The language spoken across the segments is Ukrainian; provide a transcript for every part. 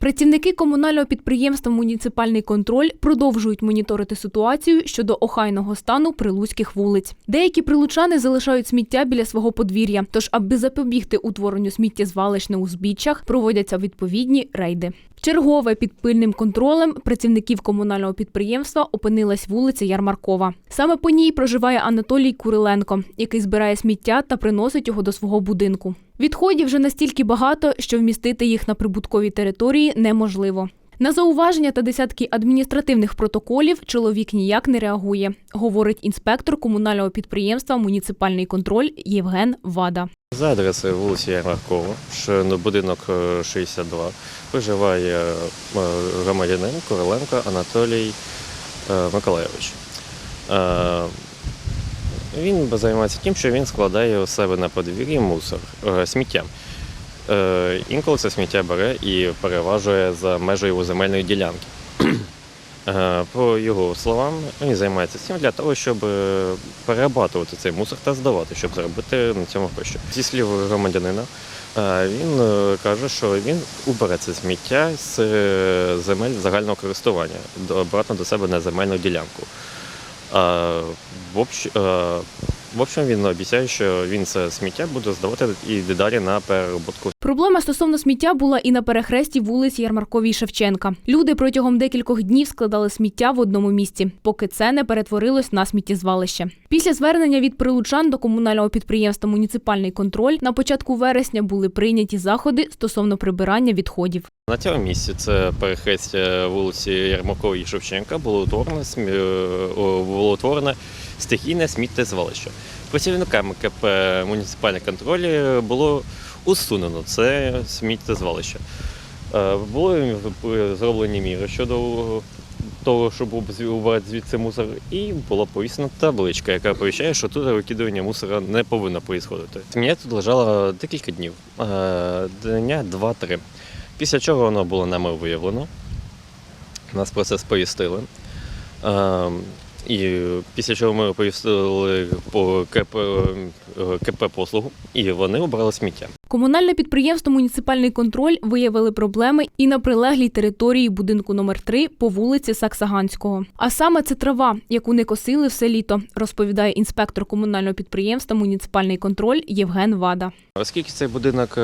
Працівники комунального підприємства Муніципальний контроль продовжують моніторити ситуацію щодо охайного стану прилуцьких вулиць. Деякі прилучани залишають сміття біля свого подвір'я. Тож, аби запобігти утворенню сміттєзвалищ на узбіччях, проводяться відповідні рейди. Чергове під пильним контролем працівників комунального підприємства опинилась вулиця Ярмаркова. Саме по ній проживає Анатолій Куриленко, який збирає сміття та приносить його до свого будинку. Відходів вже настільки багато, що вмістити їх на прибутковій території неможливо. На зауваження та десятки адміністративних протоколів чоловік ніяк не реагує, говорить інспектор комунального підприємства Муніципальний контроль Євген Вада. За адресою вулиці Ярмаркова, будинок е, 62, проживає е, громадянин Короленко Анатолій е, Миколайович. Е, Він займається тим, що він складає у себе на подвір'ї мусор, е, сміття. Е, Інколи це сміття бере і переважує за межею земельної ділянки. Е, По його словам, він займається цим для того, щоб е, перерабатувати цей мусор та здавати, щоб заробити на цьому гроші. Зі слів громадянина, він каже, що він убере це сміття з земель загального користування обратно до себе на земельну ділянку. В, общ, в общем, він обіцяє, що він це сміття буде здавати і далі на переробку Проблема стосовно сміття була і на перехресті вулиці Ярмарковій Шевченка. Люди протягом декількох днів складали сміття в одному місці, поки це не перетворилось на сміттєзвалище. Після звернення від прилучан до комунального підприємства Муніципальний контроль на початку вересня бубули прийняті заходи стосовно прибирання відходів. На цьому місці це перехрестя вулиці Ярмакової Шевченка було утворене, було утворене стихійне сміттєзвалище. Працівниками КП муніципальний контроль було усунено це сміттєзвалище. Е, Були зроблені міри щодо того, щоб убрати звідси мусор, і була повісена табличка, яка повіщає, що тут викидування мусора не повинно відбуватися. Сміття тут лежало декілька днів, е, дня два-три. Після чого воно було нами виявлено. Нас про це сповістили. І після чого ми оповістили по КП, е, КП послугу, і вони обрали сміття. Комунальне підприємство Муніципальний контроль виявили проблеми і на прилеглій території будинку номер 3 по вулиці Саксаганського. А саме це трава, яку не косили все літо, розповідає інспектор комунального підприємства Муніципальний контроль Євген Вада. Оскільки цей будинок, е,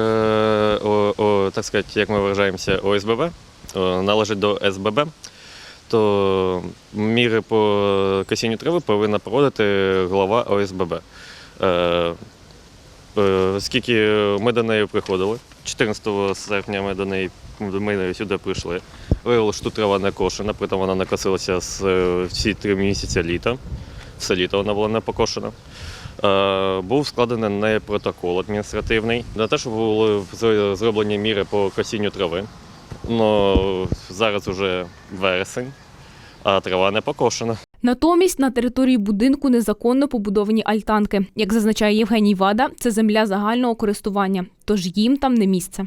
о, о, так сказати, як ми вважаємося, ОСББ, е, належить до СББ, то міри по косінню трави повинна проводити глава ОСББ. Е, е, Оскільки ми до неї приходили, 14 серпня ми до неї ми сюди прийшли. Виявили, що трава не кошена, притом вона накосилася з е, всі три місяці літа. Все літо вона була не покошена. Був складений не протокол адміністративний на те, щоб були зроблені міри по косінню трави. Ну, зараз уже вересень, а трава не покошена. Натомість на території будинку незаконно побудовані альтанки. Як зазначає Євгеній Вада, це земля загального користування, тож їм там не місце.